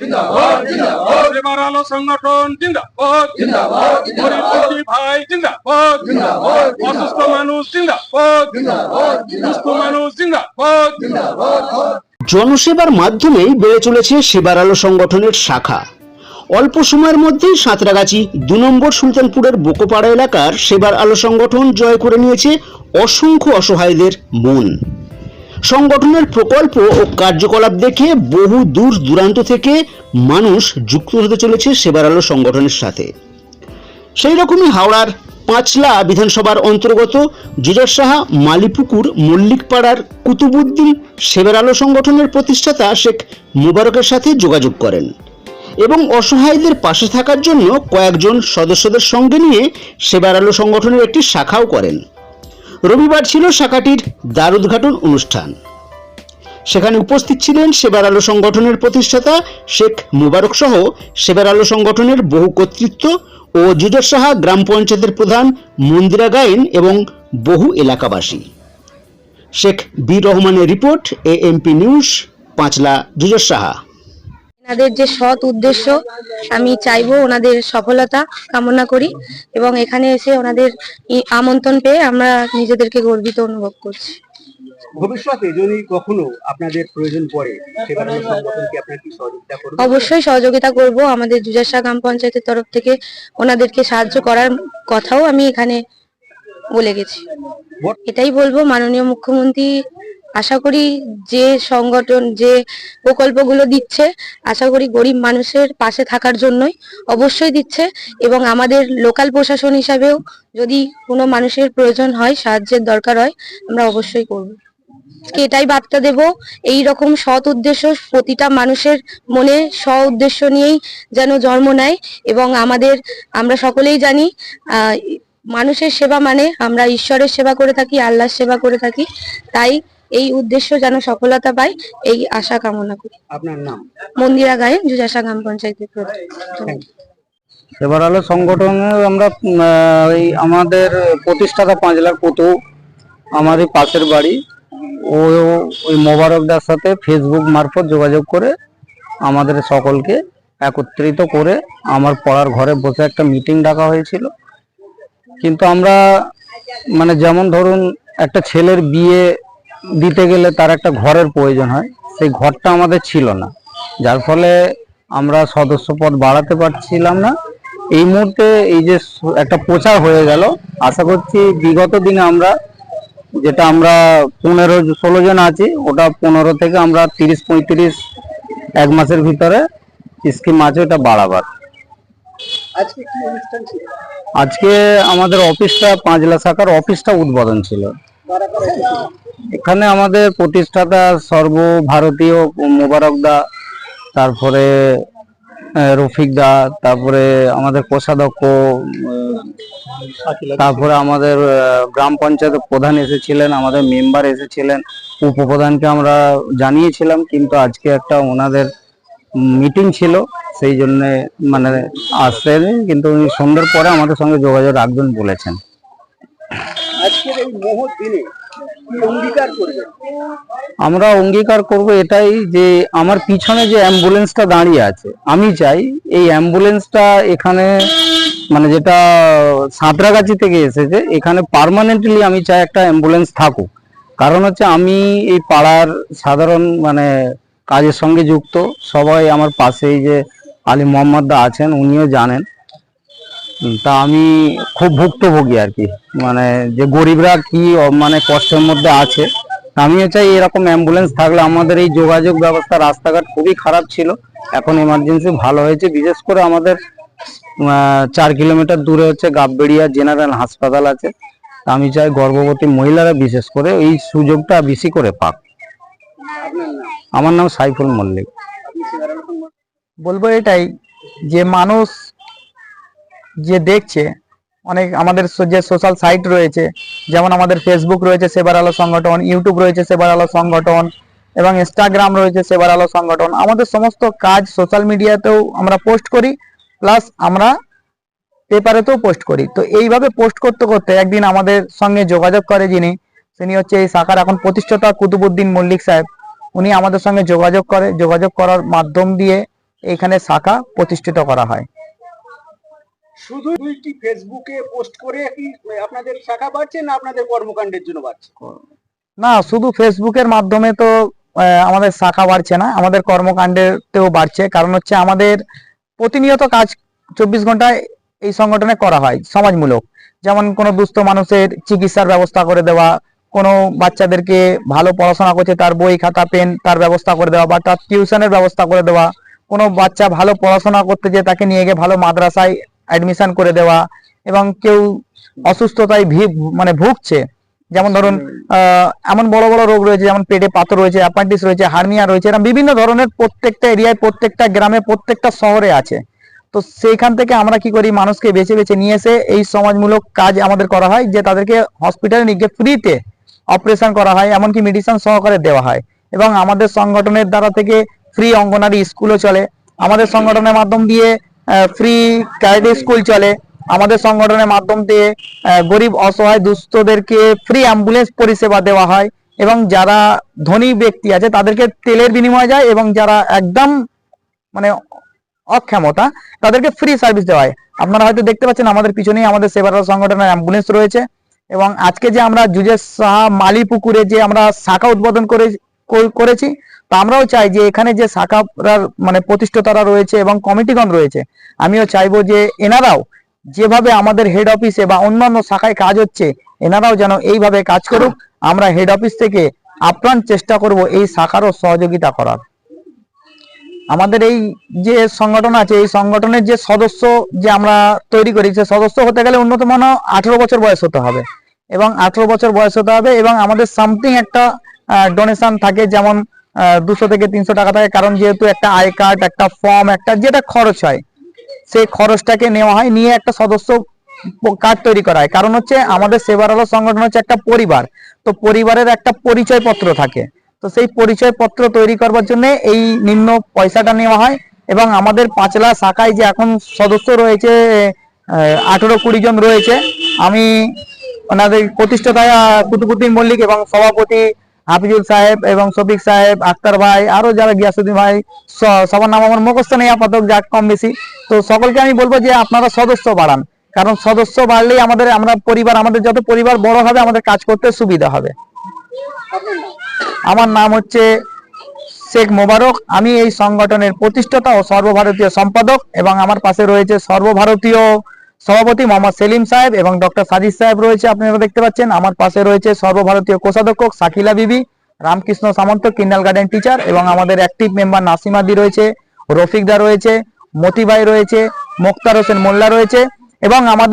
জিন্দাবাদ জিন্দাবাদ। এবার আলো সংগঠন জিন্দাবাদ। জিন্দাবাদ জিন্দাবাদ। গরিব ভাই জিন্দাবাদ। জিন্দাবাদ অসুস্থ মানুষ জিন্দাবাদ। জিন্দাবাদ সুস্থ মানুষ জিন্দাবাদ জিন্দাবাদ। জনসেবার মাধ্যমেই বেড়ে চলেছে সেবার আলো সংগঠনের শাখা। অল্প সময়ের মধ্যেই সাঁতরাগাছি দু নম্বর সুলতানপুরের বোকোপাড়া এলাকার সেবার আলো সংগঠন জয় করে নিয়েছে অসংখ্য অসহায়দের মন। সংগঠনের প্রকল্প ও কার্যকলাপ দেখে বহু দূর দূরান্ত থেকে মানুষ যুক্ত হতে চলেছে সেবার আলো সংগঠনের সাথে। সেই রকমই হাওড়ার পাঁচলা বিধানসভার অন্তর্গত জুজার সাহা মালিপুকুর মল্লিকপাড়ার কুতুবুদ্দিন সেবার আলো সংগঠনের প্রতিষ্ঠাতা শেখ মুবারকের সাথে যোগাযোগ করেন এবং অসহায়দের পাশে থাকার জন্য কয়েকজন সদস্যদের সঙ্গে নিয়ে সেবার আলো সংগঠনের একটি শাখাও করেন। রবিবার ছিল শাখাটির দ্বার উদ্ঘাটন অনুষ্ঠান। সেখানে উপস্থিত ছিলেন সেবার আলো সংগঠনের প্রতিষ্ঠাতা শেখ মুবারক সহ সেবার আলো সংগঠনের বহু কর্তৃত্ব ও জুজার সাহা গ্রাম পঞ্চায়েতের প্রধান মন্দিরা গায়েন এবং বহু এলাকাবাসী। শেখ বি রহমানের রিপোর্ট, এএমপি নিউজ, পাঁচলা জুজার সাহা। এনাদের যে সৎ উদ্দেশ্য আমি চাইব ওনাদের সফলতা কামনা করি এবং এখানে এসে ওনাদের আমন্ত্রণ পেয়ে আমরা নিজেদেরকে গর্বিত অনুভব করছি। ভবিষ্যতে যদি কখনো আপনাদের প্রয়োজন পড়ে অবশ্যই সহযোগিতা করব। আমাদের জুজাসা গ্রাম পঞ্চায়েতের তরফ থেকে ওনাদেরকে সাহায্য করার কথাও আমি এখানে বলে গেছি। এটাই বলব। মাননীয় মুখ্যমন্ত্রী আশা করি যে সংগঠন, যে প্রকল্পগুলো দিচ্ছে, আশা করি গরিব মানুষের পাশে থাকার জন্যই অবশ্যই দিচ্ছে এবং আমাদের লোকাল প্রশাসন হিসাবেও যদি কোনো মানুষের প্রয়োজন হয়, সাহায্যের দরকার হয়, আমরা অবশ্যই করব। এটাই বার্তা দেব, এই রকম সৎ উদ্দেশ্য প্রতিটা মানুষের মনে স্ব উদ্দেশ্য নিয়েই যেন জন্ম নেয় এবং আমাদের, আমরা সকলেই জানি মানুষের সেবা মানে আমরা ঈশ্বরের সেবা করে থাকি, আল্লাহর সেবা করে থাকি, তাই এই উদ্দেশ্য যেন সফলতা পায় এই আশা কামনা করি। আপনার নাম? মন্দিরা গায়েন জুজাসা গ্রাম পঞ্চায়েতের প্রধান। সেবার আলো সংগঠনে আমরা এই আমাদের প্রতিষ্ঠাতা পাঁচলার পুতু আমারই পাশের বাড়ি। ও ওই মোবারকদার সাথে ফেসবুক মারফত যোগাযোগ করে আমাদের সকলকে একত্রিত করে আমার পড়ার ঘরে বসে একটা মিটিং ডাকা হয়েছিল। কিন্তু আমরা মানে যেমন ধরুন একটা ছেলের বিয়ে দিতে গেলে তার একটা ঘরের প্রয়োজন হয়। সেই ঘরটা আমাদের ছিল না। যার ফলে আমরা সদস্য পদ বাড়াতে পারছিলাম না। এই মুহূর্তে এই যে একটা প্রচার হয়ে গেল। আশা করছি বিগত দিনে আমরা যেটা আমরা পনেরো ষোলো জন আছি ওটা পনেরো থেকে আমরা তিরিশ পঁয়ত্রিশ এক মাসের ভিতরে স্কিম আছে ওটা বাড়াবার। আজকে আমাদের অফিসটা পাঁচলা শাখার অফিসটা উদ্বোধন ছিল? এখানে আমাদের প্রতিষ্ঠাতা সর্বভারতীয় মোবারক দা, তারপরে রফিক দা, তারপরে আমাদের কোষাধ্যক্ষ তারপরে আমাদের গ্রাম পঞ্চায়েত প্রধান এসেছিলেন, আমাদের মেম্বার এসেছিলেন, উপপ্রধানকে আমরা জানিয়েছিলাম, কিন্তু আজকে একটা ওনাদের মিটিং ছিল, সেই জন্য মানে আসেনি কিন্তু উনি সন্ধ্যের পরে আমাদের সঙ্গে যোগাযোগ রাখবেন বলেছেন। আজকের এই মহৎ দিনে আমরা অঙ্গীকার করব এটাই যে আমার পিছনে যে অ্যাম্বুলেন্সটা দাঁড়িয়ে আছে, আমি চাই এই অ্যাম্বুলেন্সটা এখানে মানে যেটা সাঁতরাগাছি থেকে এসেছে, এখানে পার্মানেন্টলি আমি চাই একটা অ্যাম্বুলেন্স থাকুক। কারণ হচ্ছে আমি এই পাড়ার সাধারণ মানে কাজের সঙ্গে যুক্ত। সবাই আমার পাশেই যে আলী মোহাম্মদ দা আছেন, উনিও জানেন। তা আমি খুব ভুক্তভোগী আর কি। মানে যে গরিবরা কি মানে কষ্টের মধ্যে আছে আমিও চাই এরকম অ্যাম্বুলেন্স থাকলে আমাদের এই যোগাযোগ ব্যবস্থা রাস্তাঘাট খুবই খারাপ ছিল। এখন এমার্জেন্সি ভালো হয়েছে, বিশেষ করে আমাদের চার কিলোমিটার দূরে হচ্ছে গাববেড়িয়া জেনারেল হাসপাতাল আছে। আমি চাই গর্ভবতী মহিলারা বিশেষ করে এই সুযোগটা বেশি করে পাক। আমার নাম সাইফুল মল্লিক। বলব এটাই যে মানুষ যে দেখছে, অনেক আমাদের যে সোশ্যাল সাইট রয়েছে, যেমন আমাদের ফেসবুক রয়েছে, সেবার আলো সংগঠন ইউটিউব রয়েছে, সেবার আলো সংগঠন, এবং ইনস্টাগ্রাম রয়েছে, সেবার আলো সংগঠন। আমাদের সমস্ত কাজ সোশ্যাল মিডিয়াতেও আমরা পোস্ট করি প্লাস আমরা পেপারেতেও পোস্ট করি। তো এইভাবে পোস্ট করতে করতে একদিন আমাদের সঙ্গে যোগাযোগ করে যিনি, তিনি হচ্ছে এই শাখার এখন প্রতিষ্ঠাতা কুতুবুদ্দিন মল্লিক সাহেব। উনি আমাদের সঙ্গে যোগাযোগ করে, যোগাযোগ করার মাধ্যম দিয়ে এইখানে শাখা প্রতিষ্ঠিত করা হয়। শুধু দুইটি ফেসবুকে পোস্ট করে কি আপনাদের শাখা বাড়ছে না আপনাদের কর্মকাণ্ডের জন্য বাড়ছে? না, শুধু ফেসবুকের মাধ্যমে তো আমাদের শাখা বাড়ছে না, আমাদের কর্মকাণ্ডেতেও বাড়ছে। কারণ হচ্ছে আমাদের প্রতিনিয়ত কাজ চব্বিশ ঘন্টায় এই সংগঠনে করা হয়, সমাজমূলক। যেমন কোনো দুস্থ মানুষের চিকিৎসার ব্যবস্থা করে দেওয়া, কোনো বাচ্চাদেরকে ভালো পড়াশোনা করছে, তার বই, খাতা, পেন তার ব্যবস্থা করে দেওয়া বা তার টিউশনের ব্যবস্থা করে দেওয়া। কোনো বাচ্চা ভালো পড়াশোনা করতে যে তাকে নিয়ে গিয়ে ভালো মাদ্রাসায় অ্যাডমিশন করে দেওয়া এবং কেউ অসুস্থতায় ভি মানে ভুগছে। যেমন ধরুন এমন বড় বড় রোগ রয়েছে যেমন পেটে পাথর রয়েছে অ্যাপান্ডিস রয়েছে হার্নিয়া রয়েছে এরকম বিভিন্ন ধরনের প্রত্যেকটা এরিয়ায় প্রত্যেকটা গ্রামে প্রত্যেকটা শহরে আছে। তো সেইখান থেকে আমরা কি করি মানুষকে বেছে বেছে নিয়ে এসে এই সমাজমূলক কাজ আমাদের করা হয় যে তাদেরকে হসপিটালে নিয়ে গিয়ে ফ্রিতে অপারেশন করা হয় এমনকি মেডিসিন সহকারে দেওয়া হয়। এবং আমাদের সংগঠনের দ্বারা থেকে ফ্রি অঙ্গনারী স্কুলও চলে। আমাদের সংগঠনের মাধ্যম দিয়ে ফ্রি ক্যারেটে স্কুল চলে। আমাদের সংগঠনের মাধ্যম দিয়ে গরিব, অসহায় দুস্থদেরকে ফ্রি অ্যাম্বুলেন্স পরিষেবা দেওয়া হয় এবং যারা ধনী ব্যক্তি আছে, তাদেরকে তেলের বিনিময়ে যায় এবং যারা একদম মানে অক্ষমতা, তাদেরকে ফ্রি সার্ভিস দেওয়া হয়। আপনারা হয়তো দেখতে পাচ্ছেন, আমাদের পিছনেই আমাদের সেবারত সংগঠনের অ্যাম্বুলেন্স রয়েছে এবং আজকে যে আমরা জুজের সাহা মালিপুকুরে যে আমরা শাখা উদ্বোধন কর- করেছি। তো আমরাও চাই যে এখানে যে শাখার মানে প্রতিষ্ঠাতারা রয়েছে এবং কমিটিগণ রয়েছে, আমিও চাইব যে এনারাও যেভাবে আমাদের হেড অফিসে বা অন্যান্য শাখায় কাজ হচ্ছে, এনারাও যেন এইভাবে কাজ করুক। আমরা হেড অফিস থেকে আপ্রাণ চেষ্টা করব এই শাখারও সহযোগিতা করার। আমাদের এই যে সংগঠন আছে, এই সংগঠনের যে সদস্য যে আমরা তৈরি করি, সে সদস্য হতে গেলে উন্নত মানো আঠেরো বছর বয়স হতে হবে এবং আঠেরো বছর বয়স হতে হবে এবং আমাদের সামথিং একটা ডোনেশন থাকে যেমন দুশো থেকে তিনশো টাকা থাকে। কারণ যেহেতু একটা আই কার্ড, একটা ফর্ম একটা যেটা খরচ হয়, সেই খরচটাকে নেওয়া হয়, নিয়ে একটা সদস্য কার্ড তৈরি করা হয়। কারণ হচ্ছে আমাদের সেবার আলো সংগঠন হচ্ছে একটা পরিবার। তো পরিবারের একটা পরিচয় পত্র থাকে। তো সেই পরিচয় পত্র তৈরি করবার জন্য এই নিম্ন পয়সাটা নেওয়া হয় এবং আমাদের পাঁচলা শাখায় যে এখন সদস্য রয়েছে আঠেরো কুড়ি জন রয়েছে, আমি ওনাদের প্রতিষ্ঠাতা কুতুবুদ্দিন মল্লিক এবং সভাপতি হাফিজুল সাহেব এবং শফিক সাহেব, আক্তার ভাই, আরও যারা গিয়াসুদ্দিন ভাই সবার নাম আমার মুখস্থ নেই, আপাতত যাক কম বেশি। তো সকলকে আমি বলব যে আপনারা সদস্য বাড়ান, কারণ সদস্য বাড়লেই আমাদের, আমরা পরিবার, আমাদের যত পরিবার বড় হবে, আমাদের কাজ করতে সুবিধা হবে। আমার নাম হচ্ছে শেখ মোবারক, আমি এই সংগঠনের প্রতিষ্ঠাতা ও সর্বভারতীয় সম্পাদক এবং আমার পাশে রয়েছে সর্বভারতীয় সভাপতি মোহাম্মদ সেলিম সাহেব এবং ডক্টর সাজিদ সাহেব রয়েছে, আপনারা দেখতে পাচ্ছেন। আমার পাশে রয়েছে সর্বভারতীয় কোষাধ্যক্ষ শাকিলা বিবি, রামকৃষ্ণ সামন্ত, কিন্ডাল গার্ডেন টিচার এবং আমাদের অ্যাক্টিভ মেম্বার নাসিমাদি রয়েছে রফিকদা রয়েছে, মতিবাই রয়েছে, মোক্তার হোসেন মোল্লা রয়েছে এবং আমাদের